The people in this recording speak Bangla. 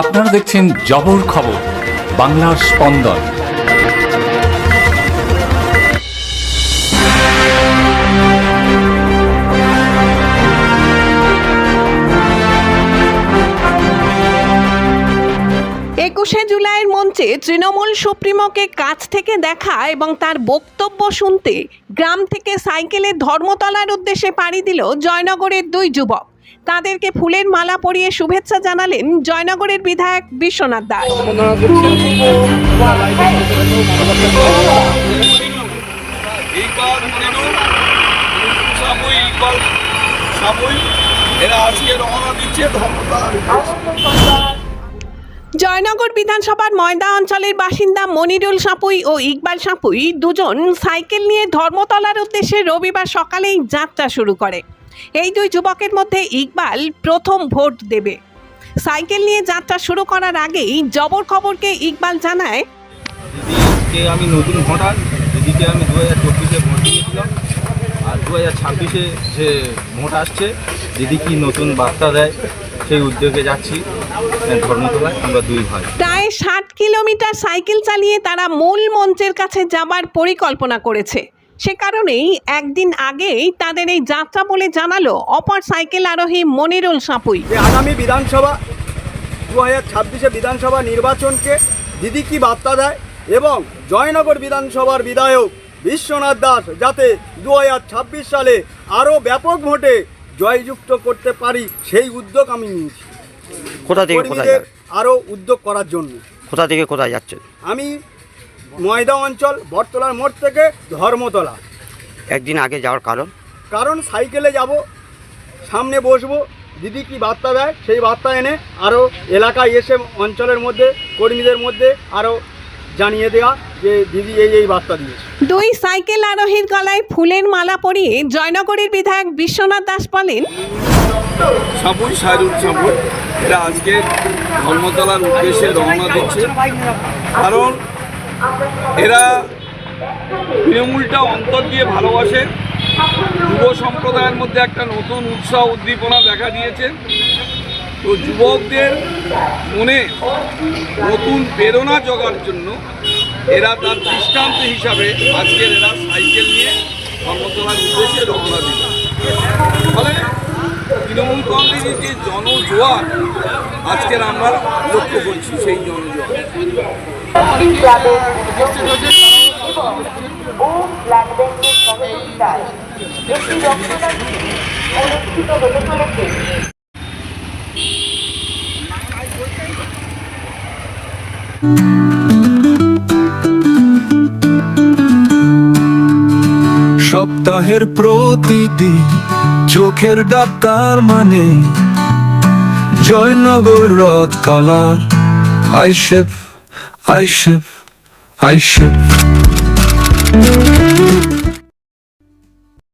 আপনারা দেখছেন জবর খবর, বাংলার স্পন্দন। একুশে জুলাইয়ের মঞ্চে তৃণমূল সুপ্রিমোকে কাছ থেকে দেখা এবং তার বক্তব্য শুনতে গ্রাম থেকে সাইকেলে ধর্মতলার উদ্দেশ্যে পাড়ি দিল জয়নগরের দুই যুবক। তাদেরকে ফুলের মালা পরিয়ে শুভেচ্ছা জানালেন জয়নগরের বিধায়ক বিশ্বনাথ দাস। জয়নগর বিধানসভার ময়দা অঞ্চলের বাসিন্দা মনিরুল সাপুই ও ইকবাল সাপুই দুজন সাইকেল নিয়ে ধর্মতলার উদ্দেশ্যে রবিবার সকালেই যাত্রা শুরু করে। এই দুই যুবকের মধ্যে ইকবাল প্রথম ভোট দেবে। সাইকেল নিয়ে যাত্রা শুরু করার আগেই জবর খবরকে ইকবাল জানায় দিদিকে আমি নতুন ভোটার দিদিকে আমি দু হাজার চব্বিশে ভোট দিয়েছিলাম আর দু হাজার ছাব্বিশে যে ভোট আসছে দিদি কি নতুন বার্তা দেয় সেই উদ্যোগে যাচ্ছি ধর্মতলায় আমরা দুই ভাই। প্রায় ষাট কিলোমিটার সাইকেল চালিয়ে তারা মূল মঞ্চের কাছে যাবার পরিকল্পনা করেছে। সে কারণেই একদিন আগেই তাদের এই যাত্রা বলে জানালো অপর সাইকেল আরোহী মনিরুল সাপুই। যে আগামী বিধানসভা দু হাজার ছাব্বিশে বিধানসভা নির্বাচনকে দিদি কি বার্তা দেয় এবং জয়নগর বিধানসভার বিধায়ক বিশ্বনাথ দাস যাতে দু হাজার ছাব্বিশ সালে আরও ব্যাপক ভোটে জয়যুক্ত করতে পারি সেই উদ্যোগ আমি নিয়েছি। কোথা থেকে কোথায় আরও উদ্যোগ করার জন্য। কোথা থেকে কোথায় যাচ্ছে? আমি ময়দা অঞ্চল বটতলার মোড় থেকে ধর্মতলা। একদিন আগে যাওয়ার কারণ? কারণ সাইকেলে যাব সামনে বসবো দিদি কি বার্তা দেয় সেই বার্তা এনে আরও এলাকায় এসে অঞ্চলের মধ্যে কর্মীদের মধ্যে আরও জানিয়ে দেওয়া যে দিদি এই এই বার্তা দিয়েছে। দুই সাইকেল আরোহীর গলায় ফুলের মালা পরিয়ে জয়নগরের বিধায়ক বিশ্বনাথ দাস বলেন সাবুই সাইরুল সাবুই এরা আজকে ধর্মতলার উদ্দেশ্যে রওনা দিচ্ছে। কারণ এরা তৃণমূলটা অন্তর দিয়ে ভালোবাসে। যুব সম্প্রদায়ের মধ্যে একটা নতুন উৎসাহ উদ্দীপনা দেখা দিয়েছে। তো যুবকদের মনে নতুন প্রেরণা জোগার জন্য এরা তার দৃষ্টান্ত হিসাবে আজকের এরা সাইকেল নিয়ে ধর্মতলার উদ্দেশ্যে রওনা দিল। ফলে তৃণমূল কংগ্রেসের যে জনজোয়ার আজকের আমরা লক্ষ্য করছি সেই জনজোয়ার। সপ্তাহের প্রতিদিন চোখের ডাক্তার মানে জয়নগর রথ কালার আইসেফ আইসেফ আইসেফ